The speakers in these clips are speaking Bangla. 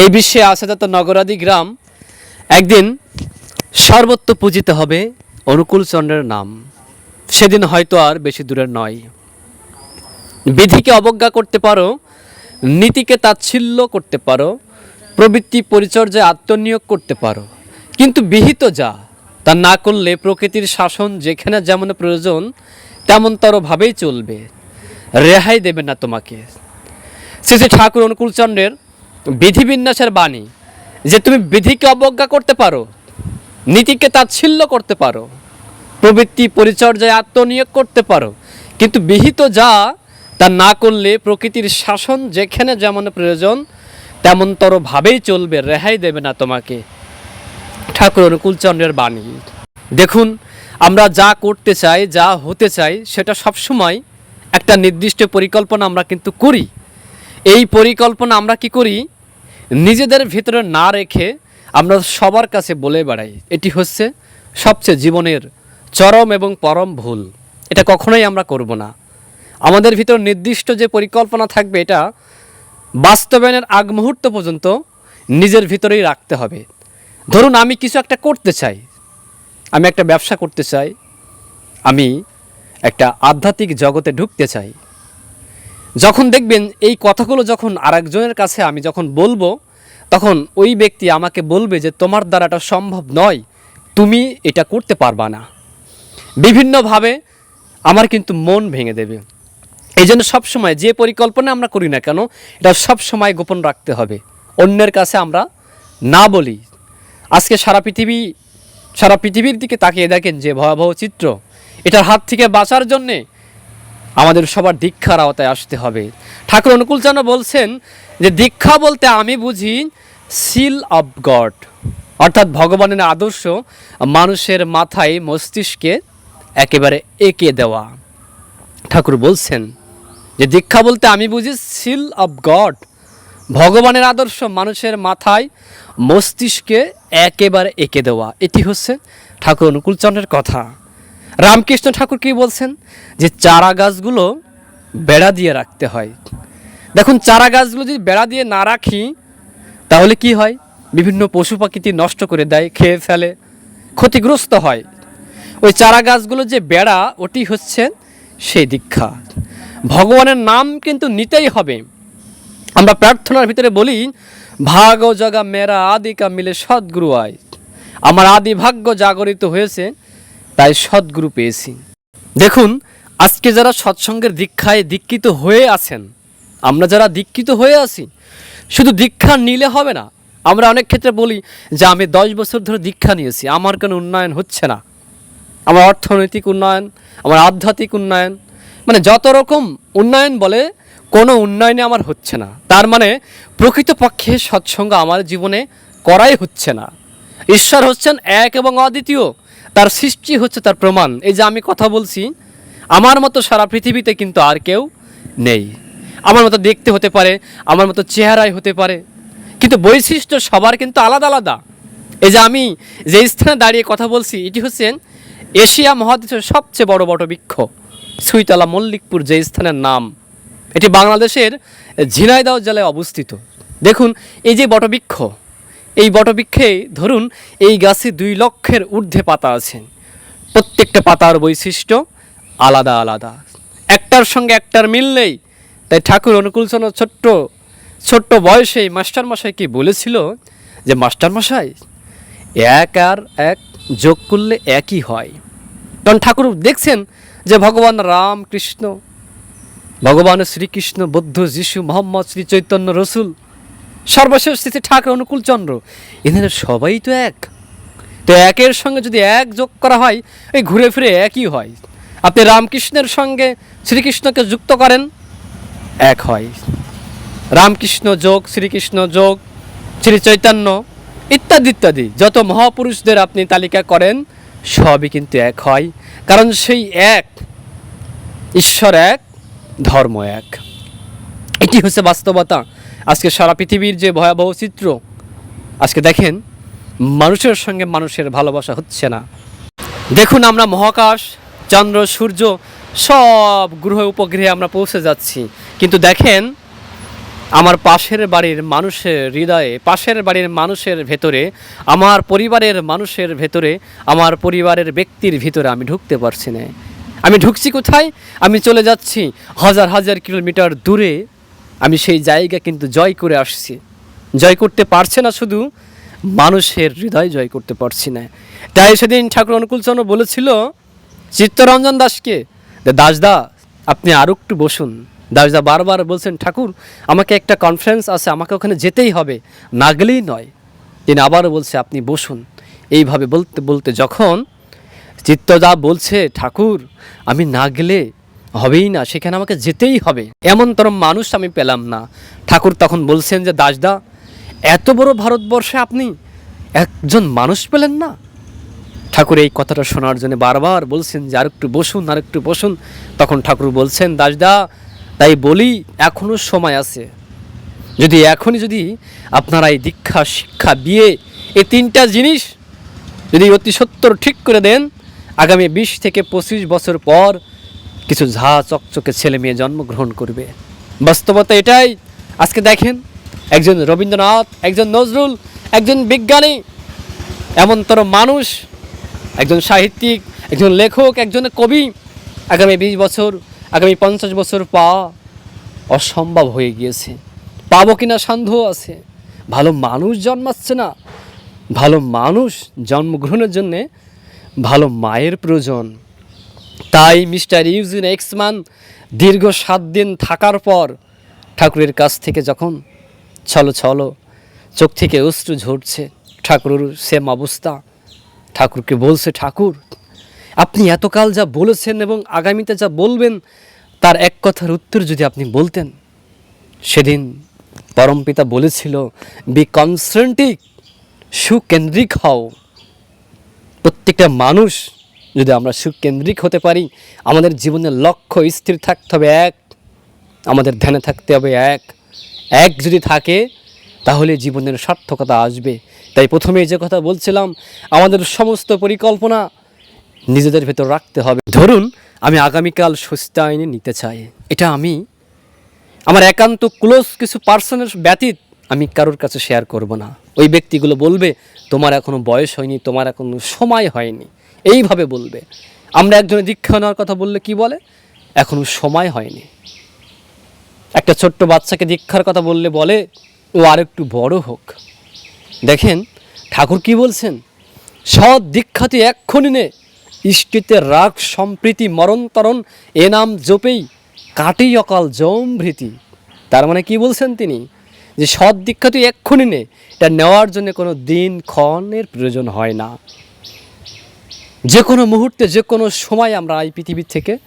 এই বিশ্বে আসা যত নগরাদি গ্রাম, একদিন সর্বত্র পূজিত হবে অনুকূল চন্দ্রের নাম। সেদিন হয়তো আর বেশি দূরের নয়। বিধিকে অবজ্ঞা করতে পারো, নীতিকে তাচ্ছিল্য করতে পারো, প্রবৃত্তি পরিচর্যায় আত্মনিয়োগ করতে পারো। কিন্তু বিহিত যা, তা না করলে প্রকৃতির শাসন যেখানে যেমন প্রয়োজন তেমন তেমনতরভাবেই চলবে। রেহাই দেবে না তোমাকে। শ্রী শ্রী ঠাকুর অনুকূলচন্দ্রের বিধিবিন্যাসের বাণী, যে তুমি বিধিকে অবজ্ঞা করতে পারো, নীতিকে তাচ্ছিল্য করতে পারো, প্রবৃত্তি পরিচর্যায় আত্মনিয়োগ করতে পারো, কিন্তু বিহিত যা, তা না করলে প্রকৃতির শাসন যেখানে যেমন প্রয়োজন তেমনতরভাবেই চলবে, রেহাই দেবে না তোমাকে। ঠাকুর অনুকূলচন্দ্রের বাণী। দেখুন, আমরা যা করতে চাই, যা হতে চাই, সেটা সবসময় একটা নির্দিষ্ট পরিকল্পনা আমরা কিন্তু করি। এই পরিকল্পনা আমরা কি করি? নিজেদের ভিতরে না রেখে আমরা সবার কাছে বলে বেড়াই। এটি হচ্ছে সবচেয়ে জীবনের চরম এবং পরম ভুল। এটা কখনোই আমরা করব না। আমাদের ভিতর নির্দিষ্ট যে পরিকল্পনা থাকবে, এটা বাস্তবায়নের আগ মুহূর্ত পর্যন্ত নিজের ভিতরেই রাখতে হবে। ধরুন, আমি কিছু একটা করতে চাই। আমি একটা ব্যবসা করতে চাই। আমি একটা আধ্যাত্মিক জগতে ঢুকতে চাই। যখন দেখবেন এই কথাগুলো যখন আরেকজনের কাছে আমি যখন বলব, তখন ওই ব্যক্তি আমাকে বলবে যে, তোমার দ্বারা এটা সম্ভব নয়। তুমি এটা করতে পারবা না। বিভিন্নভাবে আমার কিন্তু মন ভেঙে দেবে। এই জন্য সবসময় যে পরিকল্পনা আমরা করি না কেন, এটা সবসময় গোপন রাখতে হবে। অন্যের কাছে আমরা না বলি। আজকে সারা পৃথিবী, সারা পৃথিবীর দিকে তাকিয়ে দেখেন যে ভয়াবহ চিত্র। এটার হাত থেকে বাঁচার জন্যে আমাদের সবার দীক্ষার আওতায় আসতে হবে। ঠাকুর অনুকূলচন্দ্র বলছেন যে, দীক্ষা বলতে আমি বুঝি সিল অফ গড অর্থাৎ ভগবানের আদর্শ মানুষের মাথায় মস্তিষ্কে একেবারে এঁকে দেওয়া। ঠাকুর বলছেন যে, দীক্ষা বলতে আমি বুঝি সিল অফ গড ভগবানের আদর্শ মানুষের মাথায় মস্তিষ্কে একেবারে এঁকে দেওয়া। এটি হচ্ছে ঠাকুর অনুকূলচন্দ্রের কথা। রামকৃষ্ণ ঠাকুর কি বলছেন? যে চারা গাছগুলো বেড়া দিয়ে রাখতে হয়। দেখুন, চারা গাছগুলো যদি বেড়া দিয়ে না রাখি, তাহলে কি হয়? বিভিন্ন পশু পাখিটি নষ্ট করে দেয়, খেয়ে ফেলে, ক্ষতিগ্রস্ত হয়। ওই চারা গাছগুলো যে বেড়া, ওটি হচ্ছে সেই দীক্ষা। ভগবানের নাম কিন্তু নিতেই হবে। আমরা প্রার্থনার ভিতরে বলি, ভাগ জগা মেরা আদিকা মিলে সদ্গুরু আয়। আমার আদি ভাগ্য জাগরিত হয়েছে তাই সদ্গুরু পেয়েছি। দেখুন, আজকে যারা সৎসঙ্গের দীক্ষায় দীক্ষিত হয়ে আছেন, আমরা যারা দীক্ষিত হয়ে আছি, শুধু দীক্ষা নিলে হবে না, আমরা অনেক ক্ষেত্রে বলি যে আমি দশ বছর ধরে দীক্ষা নিয়েছি, আমার কোনো উন্নয়ন হচ্ছে না। আমার অর্থনৈতিক উন্নয়ন, আমার আধ্যাত্মিক উন্নয়ন মানে যত রকম উন্নয়ন বলে, কোনো উন্নয়নে আমার হচ্ছে না। তার মানে প্রকৃতপক্ষে সৎসঙ্গ আমার জীবনে করাই হচ্ছে না। ঈশ্বর হচ্ছেন এক এবং অদ্বিতীয়। তার সৃষ্টি হচ্ছে তার প্রমাণ। এই যে আমি কথা বলছি, আমার মতো সারা পৃথিবীতে কিন্তু আর কেউ নেই। আমার মতো দেখতে হতে পারে, আমার মতো চেহারায় হতে পারে। কিন্তু বৈশিষ্ট্য সবার কিন্তু আলাদা আলাদা। এই যে আমি যে স্থানে দাঁড়িয়ে কথা বলছি, এটি হচ্ছেন এশিয়া মহাদেশের সবচেয়ে বড় বটবৃক্ষ, সুইতলা মল্লিকপুর যে স্থানের নাম। এটি বাংলাদেশের ঝিনাইদহ জেলায় অবস্থিত। দেখুন, এই যে বটবৃক্ষ এই বটবৃক্ষে ধরুন এই গাছে দুই লক্ষের ঊর্ধ্বে পাতা আছে। প্রত্যেকটা পাতার বৈশিষ্ট্য আলাদা আলাদা। একটার সঙ্গে একটার মিল নেই। তাই ঠাকুর অনুকূলচন্দ্র ছোট্ট ছোট্ট বয়সেই মাস্টারমশাই কি বলেছিল যে মাস্টারমশাই এক আর এক যোগ করলে একই হয়। কারণ ঠাকুর দেখছেন যে, ভগবান রাম কৃষ্ণ ভগবান শ্রীকৃষ্ণ, বুদ্ধ, যিশু, মোহাম্মদ, শ্রী চৈতন্য, রসুল সর্বশেষ স্থিতি ঠাকুর অনুকূল চন্দ্র। এদের সবাই তো এক। তো একের সঙ্গে যদি এক যোগ করা হয়, এই ঘুরে ফিরে একই হয়। আপনি রামকৃষ্ণের সঙ্গে শ্রীকৃষ্ণকে যুক্ত করেন, এক হয়। রামকৃষ্ণ যোগ, শ্রীকৃষ্ণ যোগ, শ্রী চৈতন্য, ইত্যাদি ইত্যাদি। যত মহাপুরুষদের আপনি তালিকা করেন, সবই কিন্তু এক হয়। কারণ সেই এক, ঈশ্বর এক, ধর্ম এক। এটি হচ্ছে বাস্তবতা। আজকে সারা পৃথিবীর যে ভয়াবহ চিত্র, আজকে দেখেন, মানুষের সঙ্গে মানুষের ভালোবাসা হচ্ছে না। দেখুন আমরা মহাকাশ, চন্দ্র, সূর্য, সব গ্রহ উপগ্রহে আমরা পৌঁছে যাচ্ছি। কিন্তু দেখেন, আমার পাশের বাড়ির মানুষের হৃদয়ে, পাশের বাড়ির মানুষের ভেতরে, আমার পরিবারের মানুষের ভেতরে, আমার পরিবারের ব্যক্তির ভিতরে আমি ঢুকতে পারছি না। আমি ঢুকছি কোথায়? আমি চলে যাচ্ছি হাজার হাজার কিলোমিটার দূরে আমি সেই জায়গা কিন্তু জয় করে আসছি। জয় করতে পারছে না শুধু, মানুষের হৃদয় জয় করতে পারছি না। তাই সেদিন ঠাকুর অনুকূলচন্দ্র বলেছিল, চিত্তরঞ্জন দাসকে দাসদা, আপনি আরও একটু বসুন। দাসদা বারবার বলছেন, ঠাকুর, আমাকে একটা কনফারেন্স আছে, আমাকে ওখানে যেতেই হবে, না গেলেই নয়। তিনি আবারও বলছে, আপনি বসুন। এইভাবে বলতে বলতে যখন চিত্তদা বলছে, ঠাকুর, আমি না গেলে হবেই না, সেখানে আমাকে যেতেই হবে। এমন তরম মানুষ আমি পেলাম না। ঠাকুর তখন বলছেন যে, দাসদা, এত বড় ভারতবর্ষে আপনি একজন মানুষ পেলেন না? ঠাকুর এই কথাটা শোনার জন্য বারবার বলছেন যে আর একটু বসুন আর একটু বসুন। তখন ঠাকুর বলছেন, দাসদা, তাই বলি এখনও সময় আছে। যদি এখনই যদি আপনারা এই দীক্ষা, শিক্ষা, বিয়ে, এই তিনটা জিনিস যদি অতি সত্তর ঠিক করে দেন, আগামী বিশ থেকে পঁচিশ বছর পর কিছু ঝা চকচকে ছেলে মেয়ে জন্মগ্রহণ করবে। বাস্তবতা এটাই। আজকে দেখেন, একজন রবীন্দ্রনাথ, একজন নজরুল, একজন বিজ্ঞানী, এমনতর মানুষ, একজন সাহিত্যিক, একজন লেখক, একজন কবি। আগামী বিশ বছর, আগামী পঞ্চাশ বছর পাওয়া অসম্ভব হয়ে গিয়েছে। পাবো কিনা সন্দেহ আছে। ভালো মানুষ জন্মাচ্ছে না। ভালো মানুষ জন্মগ্রহণের জন্যে ভালো মায়ের প্রয়োজন। তাই মিস্টার ইউজিন এক্সমান দীর্ঘ সাত দিন থাকার পর ঠাকুরের কাছ থেকে যখন ছলো ছলো চোখ থেকে অশ্রু ঝরছে, ঠাকুরের সেম অবস্থা। ঠাকুরকে বলছে, ঠাকুর, আপনি এতকাল যা বলেছেন এবং আগামীতে যা বলবেন, তার এক কথার উত্তর যদি আপনি বলতেন। সেদিন পরমপিতা বলেছিল বি কনসেন্ট্রিক সুকেন্দ্রিক হও। প্রত্যেকটা মানুষ যদি আমরা সুকেন্দ্রিক হতে পারি, আমাদের জীবনের লক্ষ্য স্থির থাকতে হবে এক, আমাদের ধ্যানে থাকতে হবে এক। এক যদি থাকে, তাহলে জীবনের সার্থকতা আসবে। তাই প্রথমে যে কথা বলছিলাম, আমাদের সমস্ত পরিকল্পনা নিজেদের ভেতর রাখতে হবে। ধরুন, আমি আগামীকাল সুস্থায়নে নিতে চাই। এটা আমি, আমার একান্ত ক্লোজ কিছু পার্সনের ব্যতীত আমি কারোর কাছে শেয়ার করব না। ওই ব্যক্তিগুলো বলবে, তোমার এখনও বয়স হয়নি, তোমার এখনও সময় হয়নি। এইভাবে বলবে। আমরা একজনের দীক্ষা নেওয়ার কথা বললে কি বলে? এখনও সময় হয়নি। একটা ছোট্ট বাচ্চাকে দীক্ষার কথা বললে বলে, ও আর একটু বড় হোক। দেখেন, ঠাকুর কি বলছেন? সৎ দীক্ষাতে এক্ষণি নে, ইষ্টিতে রাগ সম্প্রীতি মরণতরণ এ নাম জপেই কাটেই অকাল জমভৃতি তার মানে কি বলছেন তিনি? যে সৎ দীক্ষা তুই এক্ষুনি নে, এটা নেওয়ার জন্য কোনো দিন ক্ষণের প্রয়োজন হয় না। যে কোনো মুহূর্তে, যে কোনো সময় আমরা এই পৃথিবীর থেকে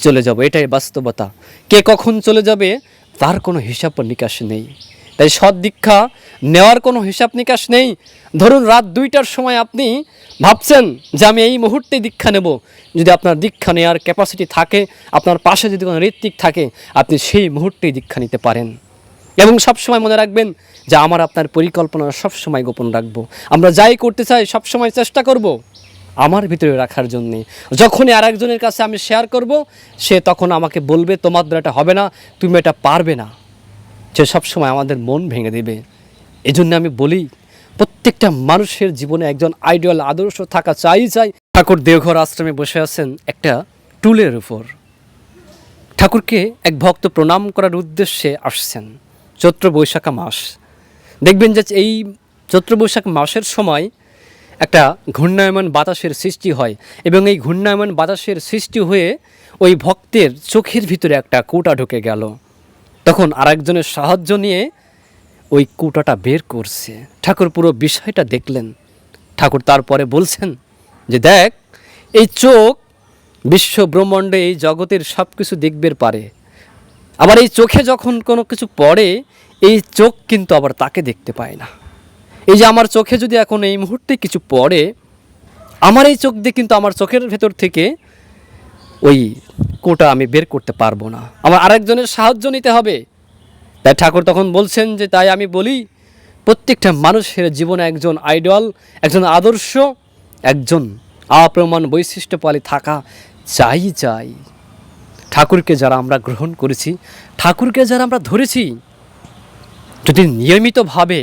চলে যাব, এটাই বাস্তবতা। কে কখন চলে যাবে, তার কোনো হিসাব নিকাশ নেই। তাই সৎ দীক্ষা নেওয়ার কোনো হিসাব নিকাশ নেই। ধরুন রাত দুইটার সময় আপনি ভাবছেন যে আমি এই মুহূর্তে দীক্ষা নেব। যদি আপনার দীক্ষা নেওয়ার ক্যাপাসিটি থাকে, আপনার পাশে যদি কোনো ঋত্বিক থাকে, আপনি সেই মুহূর্তেই দীক্ষা নিতে পারেন। এবং সবসময় মনে রাখবেন যে আমার আপনার পরিকল্পনা সবসময় গোপন রাখব। আমরা যাই করতে চাই, সবসময় চেষ্টা করব। আমার ভিতরে রাখার জন্যে। যখনই আর একজনের কাছে আমি শেয়ার করব, সে তখন আমাকে বলবে, তোমার দ্বারা এটা হবে না, তুমি এটা পারবে না। সে সবসময় আমাদের মন ভেঙে দেবে। এই জন্য আমি বলি, প্রত্যেকটা মানুষের জীবনে একজন আইডিয়াল আদর্শ থাকা চাই চাই। ঠাকুর দেওঘর আশ্রমে বসে আছেন একটা টুলের উপর। ঠাকুরকে এক ভক্ত প্রণাম করার উদ্দেশ্যে আসছেন, চৈত্র বৈশাখা মাস। দেখবেন যে এই চৈত্র বৈশাখ মাসের সময় একটা ঘূর্ণায়মান বাতাসের সৃষ্টি হয় এবং এই ঘূর্ণায়মান বাতাসের সৃষ্টি হয়ে ওই ভক্তের চোখের ভিতরে একটা কোটা ঢুকে গেল। তখন আরেকজনের সাহায্য নিয়ে ওই কোটাটা বের করছে। ঠাকুর পুরো বিষয়টা দেখলেন। ঠাকুর তারপরে বলছেন যে, দেখ, এই চোখ বিশ্ব ব্রহ্মাণ্ডে এই জগতের সব কিছু দেখবে পারে। আবার এই চোখে যখন কোনো কিছু পড়ে, এই চোখ কিন্তু আবার তাকে দেখতে পায় না। এই যে আমার চোখে যদি এখন এই মুহূর্তে কিছু পড়ে, আমার এই চোখ দিয়ে কিন্তু আমার চোখের ভেতর থেকে ওই কোটা আমি বের করতে পারব না। আমার আরেকজনের সাহায্য নিতে হবে। তাই ঠাকুর তখন বলছেন যে, তাই আমি বলি, প্রত্যেকটা মানুষের জীবনে একজন আইডল, একজন আদর্শ, একজন অপ্রমাণ বৈশিষ্ট্যপালী থাকা চাই চাই। ঠাকুরকে যারা আমরা গ্রহণ করেছি, ঠাকুরকে যারা আমরা ধরেছি, যদি নিয়মিতভাবে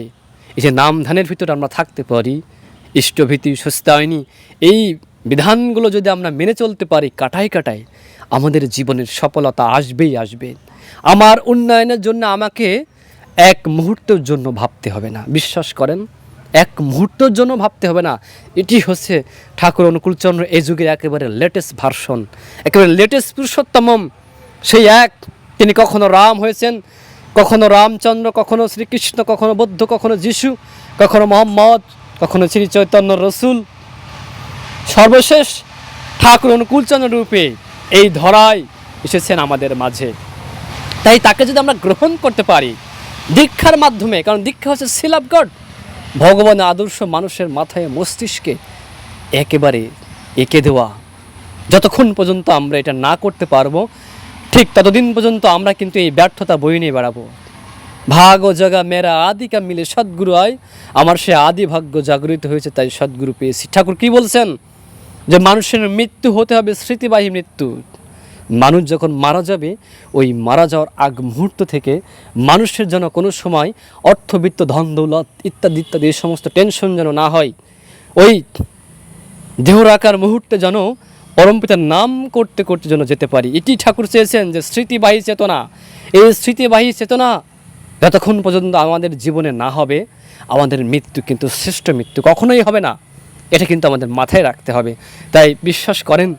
এই যে নাম ধ্যানের ভিতরে আমরা থাকতে পারি, ইষ্টভীতি, সুস্তায়নী, এই বিধানগুলো যদি আমরা মেনে চলতে পারি কাটায় কাটায়, আমাদের জীবনের সফলতা আসবেই আসবে। আমার উন্নয়নের জন্য আমাকে এক মুহূর্তের জন্য ভাবতে হবে না, বিশ্বাস করেন, এক মুহূর্তের জন্য ভাবতে হবে না। এটি হচ্ছে ঠাকুর অনুকূলচন্দ্র এই যুগের একেবারে লেটেস্ট ভার্সন একেবারে লেটেস্ট পুরুষোত্তম সেই এক, তিনি কখনো রাম হয়েছেন কখনো রামচন্দ্র, কখনো শ্রীকৃষ্ণ, কখনো বৌদ্ধ, কখনো যিশু, কখনো মোহাম্মদ, কখনো শ্রী চৈতন্য রসুল। সর্বশেষ ঠাকুর অনুকূলচন্দ্র রূপে এই ধরায় এসেছেন আমাদের মাঝে। তাই তাকে যদি আমরা গ্রহণ করতে পারি, দীক্ষার মাধ্যমে, কারণ দীক্ষা হচ্ছে সিল অফ ভগবানের আদর্শ মানুষের মাথায় মস্তিষ্কে একেবারে এঁকে দেওয়া। যতক্ষণ পর্যন্ত আমরা এটা না করতে পারব ঠিক ততদিন পর্যন্ত আমরা কিন্তু এই ব্যর্থতা বই নিয়ে বেড়াবো। ভাগ ও জগা মেরা আদিকা মিলে সদ্গুরু হয় আমার সে আদি ভাগ্য জাগরিত হয়েছে, তাই সদ্গুরু পেয়েছি। ঠাকুর কি বলছেন? যে মানুষের মৃত্যু হতে হবে স্মৃতিবাহী মৃত্যু। মানুষ যখন মারা যাবে, ওই মারা যাওয়ার আগ মুহূর্ত থেকে মানুষের যেন কোনো সময় অর্থবিত্ত ধন দৌলত ইত্যাদি ইত্যাদি এই সমস্ত টেনশন যেন না হয়। ওই দেহ রাখার মুহূর্তে যেন পরমপিতার নাম করতে করতে যেন যেতে পারি। এটি ঠাকুর চেয়েছেন যে স্মৃতিবাহী চেতনা। এই স্মৃতিবাহী চেতনা যতক্ষণ পর্যন্ত আমাদের জীবনে না হবে, আমাদের মৃত্যু কিন্তু শ্রেষ্ঠ মৃত্যু কখনোই হবে না। এটা কিন্তু আমাদের মাথায় রাখতে হবে। তাই বিশ্বাস করেন,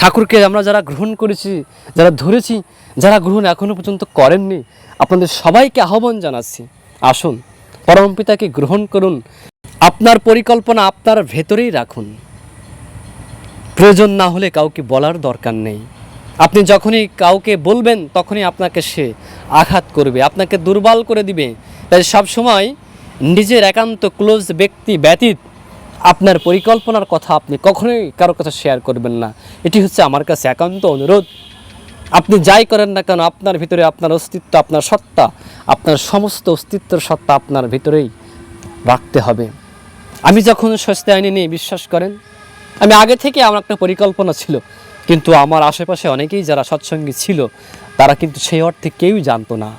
ঠাকুরকে আমরা যারা গ্রহণ করেছি, যারা ধরেছি, যারা গ্রহণ এখনও পর্যন্ত করেননি, আপনাদের সবাইকে আহ্বান জানাচ্ছি। আসুন পরমপিতাকে গ্রহণ করুন। আপনার পরিকল্পনা আপনার ভেতরেই রাখুন। প্রয়োজন না হলে কাউকে বলার দরকার নেই। আপনি যখনই কাউকে বলবেন, তখনই আপনাকে সে আঘাত করবে, আপনাকে দুর্বল করে দিবে। তাই সবসময় নিজের একান্ত ক্লোজ ব্যক্তি ব্যতীত আপনার পরিকল্পনার কথা আপনি কখনোই কারও কাছে শেয়ার করবেন না। এটি হচ্ছে আমার কাছে একান্ত অনুরোধ। আপনি যাই করেন না কেন, আপনার ভিতরে আপনার অস্তিত্ব, আপনার সত্তা, আপনার সমস্ত অস্তিত্বের সত্তা আপনার ভিতরেই রাখতে হবে। আমি যখন স্বস্তি আইনি নিয়ে বিশ্বাস করেন আমি আগে থেকে আমার একটা পরিকল্পনা ছিল, কিন্তু আমার আশেপাশে অনেকেই যারা সৎসঙ্গী ছিল, তারা কিন্তু সেই অর্থে কেউই জানতো না।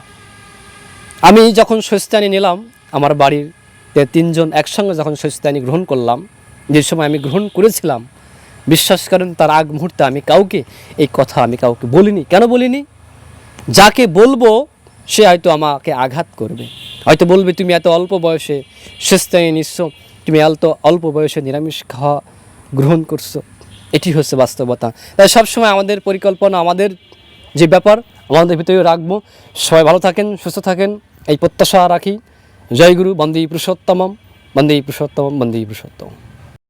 আমি যখন স্বস্তানি নিলাম, আমার বাড়ির তিনজন একসঙ্গে যখন স্বস্তানি গ্রহণ করলাম, যে সময় আমি গ্রহণ করেছিলাম, বিশ্বাস করেন তার আগ মুহূর্তে আমি কাউকে এই কথা আমি কাউকে বলিনি। কেন বলিনি? যাকে বলব, সে হয়তো আমাকে আঘাত করবে। হয়তো বলবে, তুমি এত অল্প বয়সে স্বস্তানি নিচ্ছ, তুমি এত অল্প বয়সে নিরামিষ খাওয়া গ্রহণ করছ, এটি হচ্ছে বাস্তবতা। তাই সবসময় আমাদের পরিকল্পনা, আমাদের যে ব্যাপার আমাদের ভিতরে রাখব। সবাই ভালো থাকেন, সুস্থ থাকেন, এই প্রত্যাশা রাখি। জয়গুরু বন্দী পুরুষোত্তমম বন্দী পুরুষোত্তমম বন্দী পুরুষোত্তম